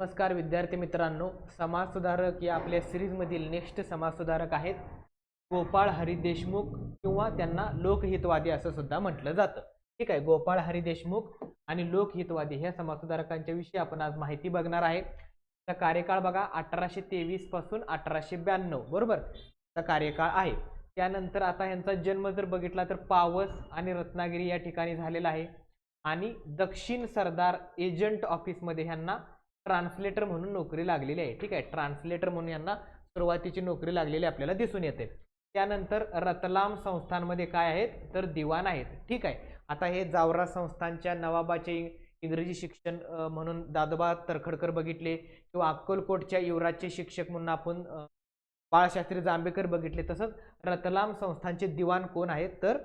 नमस्कार विद्यार्थी मित्रांनो समाजसुधारक या आपल्या सिरीजमधील नेक्स्ट समाजसुधारक आहेत. गोपाळ हरी देशमुख किंवा त्यांना लोकहितवादी असं सुद्धा म्हटलं जातं. ठीक आहे गोपाळ हरी देशमुख आणि लोकहितवादी ह्या समाजसुधारकांच्या विषयी आपण आज माहिती बघणार आहे. त्याचा कार्यकाळ बघा अठराशे तेवीसपासून अठराशे ब्याण्णव बरोबर? चा कार्यकाळ आहे. त्यानंतर आता ह्यांचा जन्म जर बघितला तर पावस आणि रत्नागिरी या ठिकाणी झालेला आहे. आणि दक्षिण सरदार एजंट ऑफिसमध्ये ह्यांना ट्रान्सलेटर म्हणून नोकरी लागलेली आहे. ठीक आहे? ट्रान्सलेटर म्हणून यांना सुरुवातीची नोकरी लागलेली आपल्याला दिसून येते. त्यानंतर रतलाम संस्थांमध्ये काय आहेत? तर दिवाण आहेत. ठीक आहे? आता हे जावरा संस्थांच्या नवाबाचे इंग्रजी शिक्षण म्हणून दादोबा तरखडकर बघितले किंवा अक्कलकोटच्या युवराजचे शिक्षक म्हणून आपण बाळशास्त्री जांभेकर बघितले तसंच रतलाम संस्थांचे दिवाण कोण आहेत? तर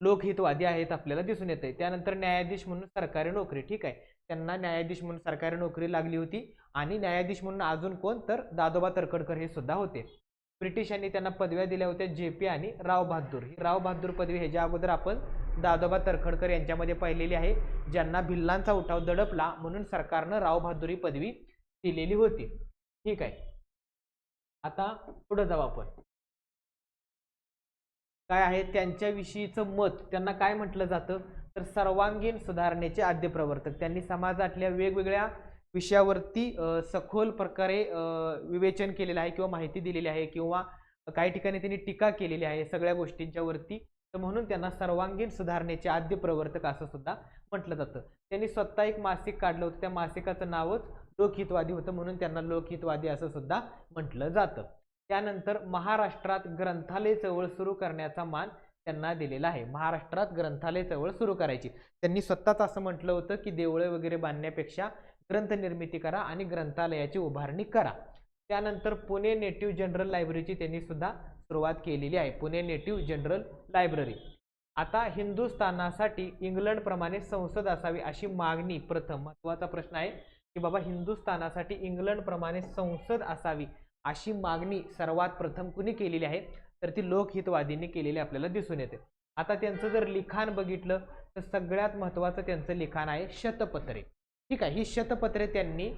लोकहितवादी आहेत आपल्याला दिसून येते. त्यानंतर न्यायाधीश म्हणून सरकारी नोकरी. ठीक आहे? त्यांना न्यायाधीश म्हणून सरकारी नोकरी लागली होती. आणि न्यायाधीश म्हणून अजून कोण? तर दादोबा तरखडकर हे सुद्धा होते. ब्रिटिशांनी त्यांना पदव्या दिल्या होत्या जे पी आणि राव बहादूर. ही राव बहादूर पदवी ह्याच्या अगोदर आपण दादोबा तरखडकर यांच्यामध्ये पाहिलेली आहे. ज्यांना भिल्लांचा उठाव दडपला म्हणून सरकारनं राव बहादूर ही पदवी दिलेली होती. ठीक आहे. आता पुढे जाऊ आपण. काय आहे? त्यांच्याविषयीचं मत. त्यांना काय म्हटलं जातं? तर सर्वांगीण सुधारणेचे आद्य प्रवर्तक त्यांनी समाजातल्या वेगवेगळ्या विषयावरती सखोल प्रकारे विवेचन केलेलं आहे किंवा माहिती दिलेली आहे किंवा काही ठिकाणी त्यांनी टीका केलेली आहे सगळ्या गोष्टींच्यावरती तर म्हणून त्यांना सर्वांगीण सुधारणेचे आद्य प्रवर्तक असं सुद्धा म्हटलं जातं. त्यांनी स्वतः एक मासिक काढलं होतं. त्या मासिकाचं नावच लोकहितवादी होतं म्हणून त्यांना लोकहितवादी असं सुद्धा म्हटलं जातं. त्यानंतर महाराष्ट्रात ग्रंथालय चळवळ सुरू करण्याचा मान त्यांना दिलेला आहे. महाराष्ट्रात ग्रंथालय चळवळ सुरू करायची. त्यांनी स्वतःच असं म्हटलं होतं की देवळे वगैरे बांधण्यापेक्षा ग्रंथ निर्मिती करा आणि ग्रंथालयाची उभारणी करा. त्यानंतर पुणे नेटिव्ह जनरल लायब्ररीची त्यांनी सुद्धा सुरुवात केलेली आहे. पुणे नेटिव्ह जनरल लायब्ररी आता हिंदुस्थानासाठी इंग्लंडप्रमाणे संसद असावी अशी मागणी प्रथम महत्त्वाचा प्रश्न आहे की बाबा हिंदुस्थानासाठी इंग्लंडप्रमाणे संसद असावी अशी मागणी सर्वात प्रथम कुणी केलेली आहे? तर ती लोकहितवादींनी केलेली आपल्याला दिसून येते. आता त्यांचं जर लिखाण बघितलं तर सगळ्यात महत्त्वाचं त्यांचं लिखाण आहे शतपत्रे. ठीक आहे ही शतपत्रे त्यांनी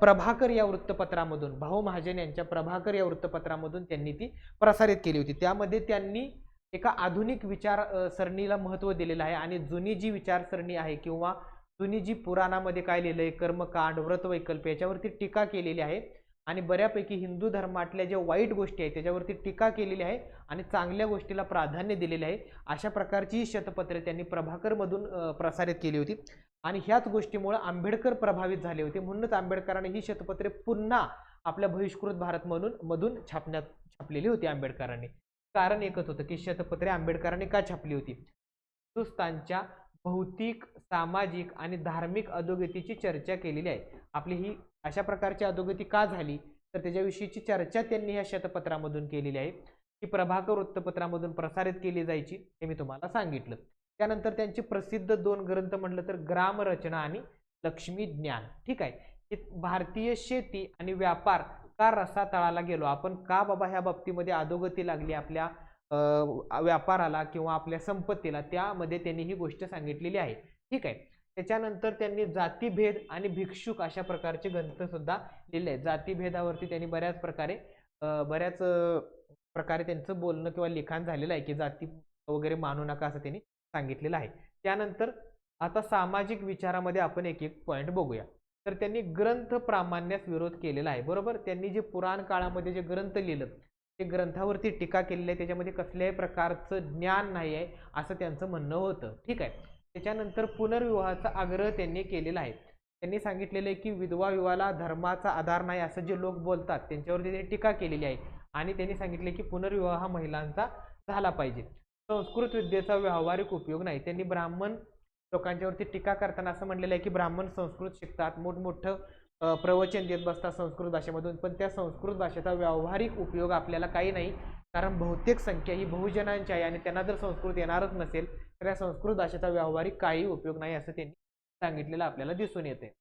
प्रभाकर या वृत्तपत्रामधून भाऊ महाजन यांच्या प्रभाकर या वृत्तपत्रामधून त्यांनी ती प्रसारित केली होती. त्यामध्ये त्यांनी एका आधुनिक विचार सरणीला महत्त्व दिलेलं आहे आणि जुनी जी विचारसरणी आहे किंवा जुनी जी पुराणामध्ये काय लिहिलं आहे कर्मकांड व्रतवैकल्प याच्यावरती टीका केलेली आहे आणि बऱ्यापैकी हिंदू धर्मातल्या ज्या वाईट गोष्टी आहेत त्याच्यावरती टीका केलेली आहे आणि चांगल्या गोष्टीला प्राधान्य दिलेले आहे अशा प्रकारची ही शतपत्रे त्यांनी प्रभाकरमधून प्रसारित केली होती. आणि ह्याच गोष्टीमुळे आंबेडकर प्रभावित झाले होते. म्हणूनच आंबेडकरांनी ही शतपत्रे पुन्हा आपल्या बहिष्कृत भारत म्हणून मधून छापण्यात छापलेली होती आंबेडकरांनी. कारण एकच होतं की शतपत्रे आंबेडकरांनी का छापली होती? हिंदुस्तानच्या भौतिक सामाजिक आणि धार्मिक अधोगतीची चर्चा केलेली आहे. आपली ही अशा प्रकारची अधोगती का झाली? तर त्याच्याविषयीची चर्चा त्यांनी ह्या शतपत्रामधून केलेली आहे. ती प्रभाकर वृत्तपत्रामधून प्रसारित केली जायची हे मी तुम्हाला सांगितलं. त्यानंतर त्यांचे प्रसिद्ध दोन ग्रंथ म्हटलं तर ग्रामरचना आणि लक्ष्मी ज्ञान. ठीक आहे? हे भारतीय शेती आणि व्यापार का रसा तळाला गेलो? आपण का बाबा ह्या बाबतीमध्ये अधोगती लागली आपल्या व्यापाराला किंवा आपल्या संपत्तीला त्यामध्ये त्यांनी ही गोष्ट सांगितलेली आहे. ठीक आहे? त्याच्यानंतर त्यांनी जातीभेद आणि भिक्षुक अशा प्रकारचे ग्रंथ सुद्धा लिहिले आहेत. जातीभेदावरती त्यांनी बऱ्याच प्रकारे बऱ्याच प्रकारे त्यांचं बोलणं किंवा लिखाण झालेलं आहे की जाती वगैरे मानू नका असं त्यांनी सांगितलेलं आहे. त्यानंतर आता सामाजिक विचारामध्ये आपण एक एक पॉईंट बघूया. तर त्यांनी ग्रंथ प्रामाण्यास विरोध केलेला आहे. बरोबर? त्यांनी जे पुराण काळामध्ये जे ग्रंथ लिहिलं ते ग्रंथावरती टीका केलेली आहे त्याच्यामध्ये कसल्याही प्रकारचं ज्ञान नाही आहे असं त्यांचं म्हणणं होतं. ठीक आहे? त्याच्यानंतर पुनर्विवाहाचा आग्रह त्यांनी केलेला आहे. त्यांनी सांगितलेलं आहे की विधवा विवाहाला धर्माचा आधार नाही असं जे लोक बोलतात त्यांच्यावरती त्यांनी टीका केलेली आहे. आणि त्यांनी सांगितले की पुनर्विवाह हा महिलांचा झाला पाहिजे. संस्कृत विद्येचा व्यावहारिक उपयोग नाही. त्यांनी ब्राह्मण लोकांच्यावरती टीका करताना असं म्हणलेलं आहे की ब्राह्मण संस्कृत शिकतात. मोठमोठं प्रवचन देत बसतात संस्कृत भाषेमधून. पण त्या संस्कृत भाषेचा व्यावहारिक उपयोग आपल्याला काही नाही. कारण बहुतेक संख्या ही बहुजनांची आहे आणि त्यांना जर संस्कृत येणारच नसेल तर या संस्कृत भाषेचा व्यावहारिक काही उपयोग नाही असं त्यांनी सांगितलेलं आपल्याला दिसून येते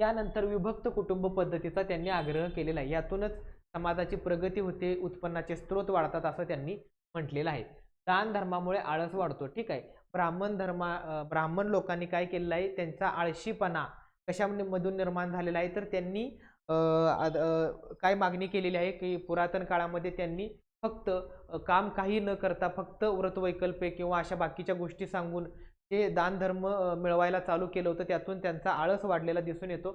त्यानंतर विभक्त कुटुंब पद्धतीचा त्यांनी आग्रह केलेला आहे. यातूनच समाजाची प्रगती होते उत्पन्नाचे स्रोत वाढतात असं त्यांनी म्हटलेलं आहे. दान धर्मामुळे आळस वाढतो. ठीक आहे. ब्राह्मण धर्मा ब्राह्मण लोकांनी काय केलेलं आहे? त्यांचा आळशीपणा कशामधून निर्माण झालेला आहे तर त्यांनी आद- काय मागणी केलेली आहे की पुरातन काळामध्ये त्यांनी फक्त काम काही न करता फक्त व्रतवैकल्पे किंवा अशा बाकीच्या गोष्टी सांगून ते दानधर्म मिळवायला चालू केलं होतं. त्यातून त्यांचा आळस वाढलेला दिसून येतो.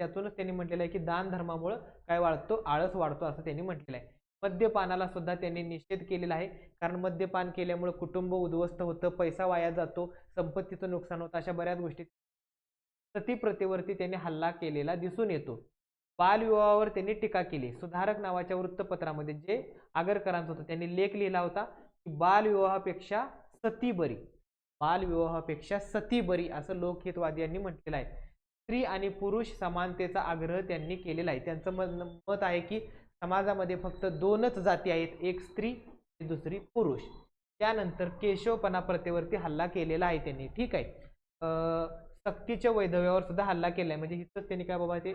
त्यातूनच त्यांनी म्हटलेलं आहे की दान धर्मामुळं काय वाढतो? आळस वाढतो असं त्यांनी म्हटलेलं आहे. मद्यपानाला सुद्धा त्यांनी निषेध केलेला आहे. कारण मद्यपान केल्यामुळे कुटुंब उद्ध्वस्त होतं पैसा वाया जातो संपत्तीचं नुकसान होतं अशा बऱ्याच गोष्टी सती प्रथेवरती त्यांनी हल्ला केलेला दिसून येतो. बालविवाहावर त्यांनी टीका केली. सुधारक नावाच्या वृत्तपत्रामध्ये जे आगरकरांचं होतं त्यांनी लेख लिहिला होता की बालविवाहापेक्षा सती बरी. बालविवाहापेक्षा सती बरी असं लोकहितवादी यांनी म्हटलेलं आहे. स्त्री आणि पुरुष समानतेचा आग्रह त्यांनी केलेला आहे. त्यांचं मत मत आहे की समाजामध्ये फक्त दोनच जाती आहेत एक स्त्री दुसरी पुरुष. त्यानंतर केशवपणा प्रथेवरती हल्ला केलेला आहे त्यांनी. ठीक आहे. सक्तीच्या वैधव्यावर सुद्धा हल्ला केला आहे म्हणजे हिच त्यांनी काय बाबा ते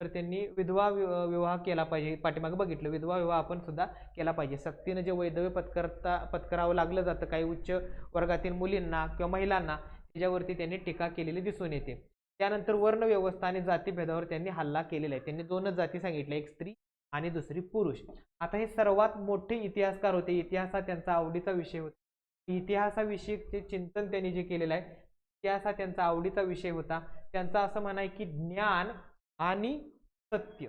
तर त्यांनी विधवा वि- विवाह केला पाहिजे. पाठीमागे बघितलं. विधवा विवाह आपण सुद्धा केला पाहिजे. सक्तीनं जे वैधव्य पत्करता पत्करावं लागलं जातं काही उच्च वर्गातील मुलींना किंवा महिलांना त्याच्यावरती त्यांनी टीका केलेली दिसून येते. त्यानंतर वर्णव्यवस्था आणि जातीभेदावर त्यांनी हल्ला केलेला आहे. त्यांनी दोनच जाती सांगितल्या. एक स्त्री आणि दुसरी पुरुष. आता हे सर्वात मोठे इतिहासकार होते. इतिहास हा त्यांचा आवडीचा विषय होता. इतिहासाविषयीचे चिंतन त्यांनी जे केलेलं आहे इतिहास हा त्यांचा आवडीचा विषय होता. त्यांचं असं म्हणाय की ज्ञान आणि सत्य.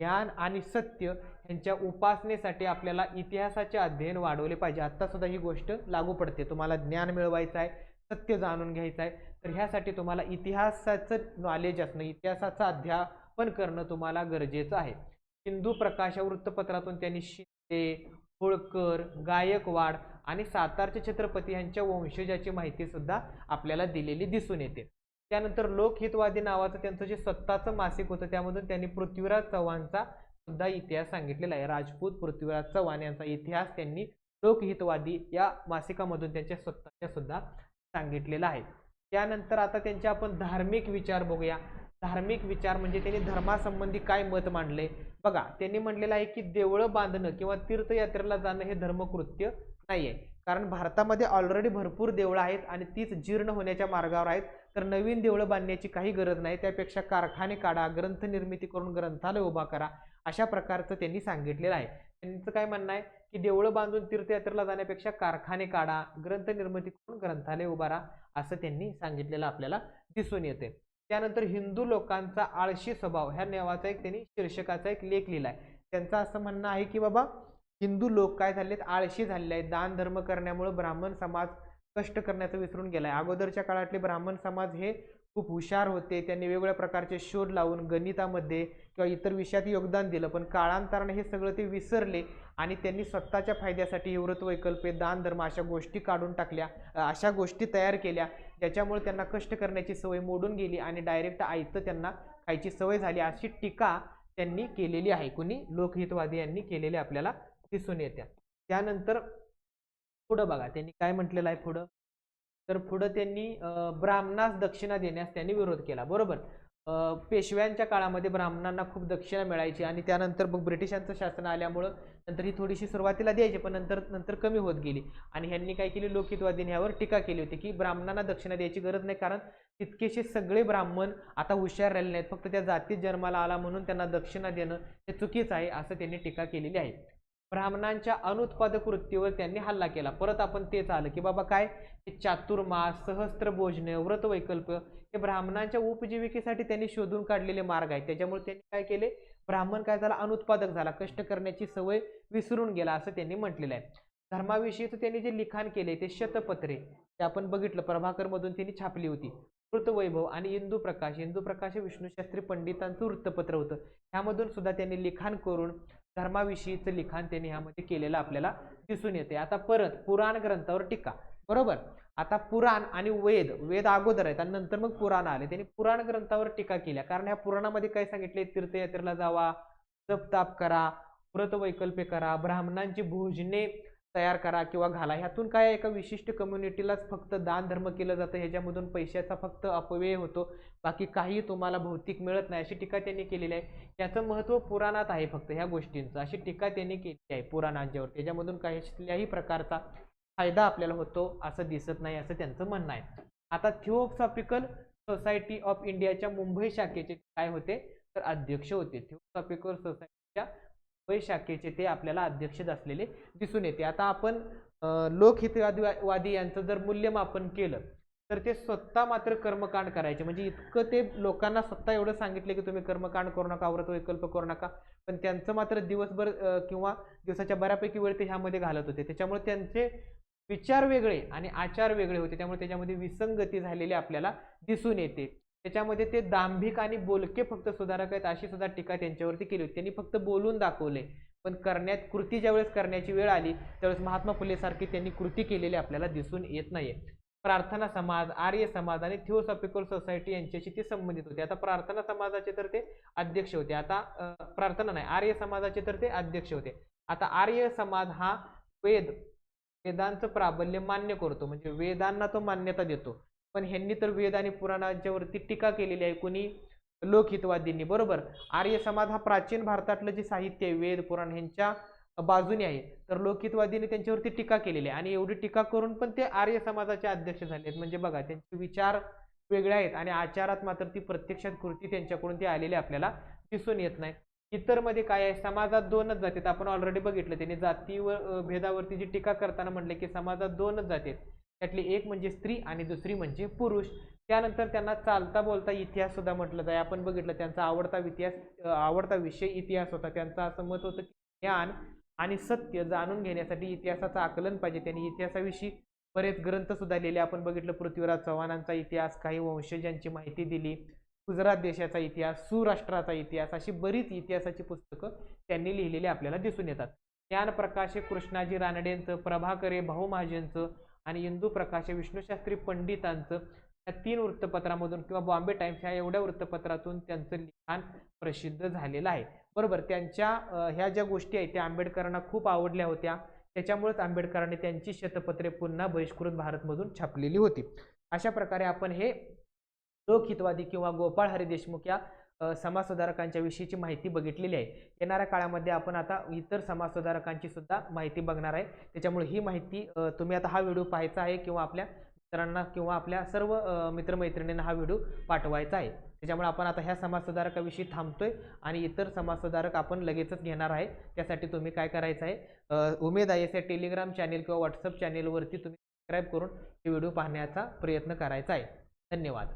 ज्ञान आणि सत्य यांच्या उपासनेसाठी आपल्याला इतिहासाचे अध्ययन वाढवले पाहिजे. आत्तासुद्धा ही गोष्ट लागू पडते. तुम्हाला ज्ञान मिळवायचं आहे सत्य जाणून घ्यायचं आहे तर ह्यासाठी तुम्हाला इतिहासाचं नॉलेज असणं इतिहासाचं अध्यापन करणं तुम्हाला गरजेचं आहे. हिंदू प्रकाश या वृत्तपत्रातून त्यांनी शिंदे होळकर गायकवाड आणि सातारचे छत्रपती यांच्या वंशजाची माहिती सुद्धा आपल्याला दिलेली दिसून येते. त्यानंतर लोकहितवादी नावाचं त्यांचं जे सत्ताचं मासिक होतं त्यामधून त्यांनी पृथ्वीराज चव्हाणचा सुद्धा इतिहास सांगितलेला आहे. राजपूत पृथ्वीराज चव्हाण यांचा इतिहास त्यांनी लोकहितवादी या मासिकामधून त्यांच्या सत्ताच्या सुद्धा सांगितलेला आहे. त्यानंतर आता त्यांचे आपण धार्मिक विचार बघूया. धार्मिक विचार म्हणजे त्यांनी धर्मासंबंधी काय मत मांडले? बघा त्यांनी म्हटलेलं आहे की देवळं बांधणं किंवा तीर्थयात्रेला जाणं हे धर्मकृत्य नाही आहे कारण भारतामध्ये ऑलरेडी भरपूर देवळं आहेत आणि तीच जीर्ण होण्याच्या मार्गावर आहेत. तर नवीन देवळं बांधण्याची काही गरज नाही. त्यापेक्षा कारखाने काढा ग्रंथ निर्मिती करून ग्रंथालय उभा करा अशा प्रकारचं त्यांनी सांगितलेलं आहे. त्यांचं काय म्हणणं आहे? की देवळं बांधून तीर्थयात्रेला जाण्यापेक्षा कारखाने काढा ग्रंथ निर्मिती करून ग्रंथालय उभारा असं त्यांनी सांगितलेलं आपल्याला दिसून येते त्यानंतर हिंदू लोकांचा आळशी स्वभाव ह्या नावाचा एक त्यांनी शीर्षकाचा एक लेख लिहिला आहे. त्यांचं असं म्हणणं आहे की बाबा हिंदू लोक काय झालेत? आळशी झालेले आहेत. दान धर्म करण्यामुळे ब्राह्मण समाज कष्ट करण्याचं विसरून गेलाय. अगोदरच्या काळातले ब्राह्मण समाज हे खूप हुशार होते. त्यांनी वेगवेगळ्या प्रकारचे शोध लावून गणितामध्ये किंवा इतर विषयात योगदान दिलं. पण काळांतराने हे सगळं ते विसरले आणि त्यांनी स्वतःच्या फायद्यासाठी व्रत वैकल्पे दान धर्म अशा गोष्टी काढून टाकल्या अशा गोष्टी तयार केल्या ज्याच्यामुळे त्यांना कष्ट करण्याची सवय मोडून गेली आणि डायरेक्ट आयतं त्यांना खायची सवय झाली अशी टीका त्यांनी केलेली आहे. कुणी? लोकहितवादी यांनी केलेली आपल्याला दिसून येत्या. त्यानंतर पुढं बघा त्यांनी काय म्हटलेलं आहे पुढं? तर पुढं त्यांनी ब्राह्मणास दक्षिणा देण्यास त्यांनी विरोध केला बरोबर? पेशव्यांच्या काळामध्ये ब्राह्मणांना खूप दक्षिणा मिळायची आणि त्यानंतर मग ब्रिटिशांचं शासन आल्यामुळं नंतर ही थोडीशी सुरुवातीला द्यायची पण नंतर नंतर कमी होत गेली. आणि ह्यांनी काय केली? लोकहितवादीने ह्यावर टीका केली होती की ब्राह्मणांना दक्षिणा द्यायची गरज नाही कारण तितकेसे सगळे ब्राह्मण आता हुशार राहिले नाहीत. फक्त त्या जातीत जन्माला आला म्हणून त्यांना दक्षिणा देणं हे चुकीचं आहे असं त्यांनी टीका केलेली आहे. ब्राह्मणांच्या अनुत्पादक वृत्तीवर त्यांनी हल्ला केला. परत आपण तेच आलं की बाबा काय? चातुर्मास सहस्त्र भोजन व्रत वैकल्प हे ब्राह्मणांच्या उपजीविकेसाठी त्यांनी शोधून काढलेले मार्ग आहेत. त्याच्यामुळे त्यांनी काय केले? ब्राह्मण काय झाला? अनुत्पादक झाला. कष्ट करण्याची सवय विसरून गेला असं त्यांनी म्हटलेलं आहे. धर्माविषयीचं त्यांनी जे लिखाण केले ते शतपत्रे. ते आपण बघितलं. प्रभाकरमधून त्यांनी छापली होती. वृत्तवैभव आणि इंदू प्रकाश इंदू प्रकाश हे विष्णूशास्त्री पंडितांचं वृत्तपत्र होतं. ह्यामधून सुद्धा त्यांनी लिखाण करून धर्माविषयीचं लिखाण त्यांनी ह्यामध्ये केलेलं आपल्याला दिसून येते आता परत पुराण ग्रंथावर टीका. बरोबर? आता पुराण आणि वेद वेद अगोदर आहेत आणि नंतर मग पुराण आले. त्यांनी पुराण ग्रंथावर टीका केल्या कारण ह्या पुराणामध्ये काय सांगितले तीर्थयात्रेला जावा तपताप करा व्रत वैकल्प्य करा ब्राह्मणांची भोजने तयार करा किंवा घाला. ह्यातून काय एका विशिष्ट कम्युनिटीलाच फक्त दान धर्म केलं जातं. ह्याच्यामधून पैशाचा फक्त अपव्यय होतो. बाकी काही तुम्हाला भौतिक मिळत नाही अशी टीका त्यांनी केलेली आहे. याचं महत्त्व पुराणात आहे फक्त ह्या गोष्टींचं. अशी टीका त्यांनी केली आहे पुराणांच्यावर त्याच्यामधून कसल्याही प्रकारचा फायदा आपल्याला होतो असं दिसत नाही असं त्यांचं म्हणणं आहे. आता थिओसॉफिकल सोसायटी ऑफ इंडियाच्या मुंबई शाखेचे काय होते? तर अध्यक्ष होते. थिओसॉफिकल सोसायटीच्या शाखेचे ते आपल्याला अध्यक्ष असलेले दिसून येते. आता आपण लोकहितवादी वादी यांचं जर मूल्यमापन केलं तर ते स्वतः मात्र कर्मकांड करायचे. म्हणजे इतकं ते लोकांना स्वतः एवढं सांगितलं की तुम्ही कर्मकांड करू नका व्रत विकल्प करू नका पण त्यांचं मात्र दिवसभर किंवा दिवसाच्या बऱ्यापैकी वेळ ते ह्यामध्ये घालत होते. त्याच्यामुळे त्यांचे विचार वेगळे आणि आचार वेगळे होते. त्यामुळे त्याच्यामध्ये विसंगती झालेली आपल्याला दिसून येते. त्याच्यामध्ये ते दांभिक आणि बोलके फक्त सुधारक आहेत अशी सुद्धा टीका त्यांच्यावरती केली होती. त्यांनी फक्त बोलून दाखवले. पण करण्यात कृती ज्यावेळेस करण्याची वेळ आली त्यावेळेस महात्मा फुलेसारखी त्यांनी कृती केलेली आपल्याला दिसून येत नाही प्रार्थना समाज आर्य समाज आणि थिओसॉफिकल सोसायटी यांच्याशी ते संबंधित होते. आता प्रार्थना समाजाचे तर ते अध्यक्ष होते. आता प्रार्थना नाही आर्य समाजाचे तर ते अध्यक्ष होते. आता आर्य समाज हा वेद वेदांचं प्राबल्य मान्य करतो. म्हणजे वेदांना तो मान्यता देतो. पण ह्यांनी तर वेद आणि पुराणाच्यावरती टीका केलेली आहे कोणी? लोकहितवादींनी बरोबर? आर्य समाज हा प्राचीन भारतातलं जे साहित्य आहे वेद पुराण ह्यांच्या बाजूने आहे. तर लोकहितवादीने त्यांच्यावरती टीका केलेली आहे. आणि एवढी टीका करून पण ते आर्य समाजाचे अध्यक्ष झाले आहेत. म्हणजे बघा त्यांचे विचार वेगळे आहेत आणि आचारात मात्र ती प्रत्यक्षात कृती त्यांच्याकडून ती आलेली आपल्याला दिसून येत नाही. इतरमध्ये काय आहे? समाजात दोनच जातात आपण ऑलरेडी बघितलं. त्यांनी जातीवर भेदावरती जी टीका करताना म्हटले की समाजात दोनच जातात त्यातली एक म्हणजे स्त्री आणि दुसरी म्हणजे पुरुष. त्यानंतर त्यांना चालता बोलता इतिहास सुद्धा म्हटलं जाय. आपण बघितलं त्यांचा आवडता इतिहास आवडता विषय इतिहास होता. त्यांचं असं मत होतं की ज्ञान आणि सत्य जाणून घेण्यासाठी इतिहासाचं आकलन पाहिजे. त्यांनी इतिहासाविषयी बरेच ग्रंथ सुद्धा लिहिले. आपण बघितलं पृथ्वीराज चव्हाणांचा इतिहास काही वंशजांची माहिती दिली गुजरात देशाचा इतिहास सुराष्ट्राचा इतिहास अशी बरीच इतिहासाची पुस्तकं त्यांनी लिहिलेली आपल्याला दिसून येतात. ज्ञानप्रकाशे कृष्णाजी रानडेंचं प्रभाकरे भाऊ महाजनचं आणि इंदू प्रकाश विष्णूशास्त्री पंडितांचं या तीन वृत्तपत्रामधून किंवा बॉम्बे टाइम्स ह्या एवढ्या वृत्तपत्रातून त्यांचं लिखाण प्रसिद्ध झालेलं आहे. बरोबर त्यांच्या ह्या ज्या गोष्टी आहेत त्या आंबेडकरांना खूप आवडल्या होत्या. त्याच्यामुळेच आंबेडकरांनी त्यांची शतपत्रे पुन्हा बहिष्कृत भारतमधून छापलेली होती. अशा प्रकारे आपण हे लोकहितवादी किंवा गोपाळ हरी देशमुख या समाजसुधारकांच्या विषयीची माहिती बघितलेली आहे. येणाऱ्या काळामध्ये आपण आता इतर समाजसुधारकांची सुद्धा माहिती बघणार आहे. त्याच्यामुळे ही माहिती तुम्ही आता हा व्हिडिओ पाहायचा आहे किंवा आपल्या मित्रांना किंवा आपल्या सर्व मित्रमैत्रिणींना हा व्हिडिओ पाठवायचा आहे. त्याच्यामुळे आपण आता ह्या समाजसुधारकाविषयी थांबतोय आणि इतर समाजसुधारक आपण लगेचच घेणार आहे. त्यासाठी तुम्ही काय करायचं आहे? उमेद आय एस या टेलिग्राम चॅनेल किंवा व्हॉट्सअप चॅनेलवरती तुम्ही सबस्क्राईब करून हे व्हिडिओ पाहण्याचा प्रयत्न करायचा आहे. धन्यवाद.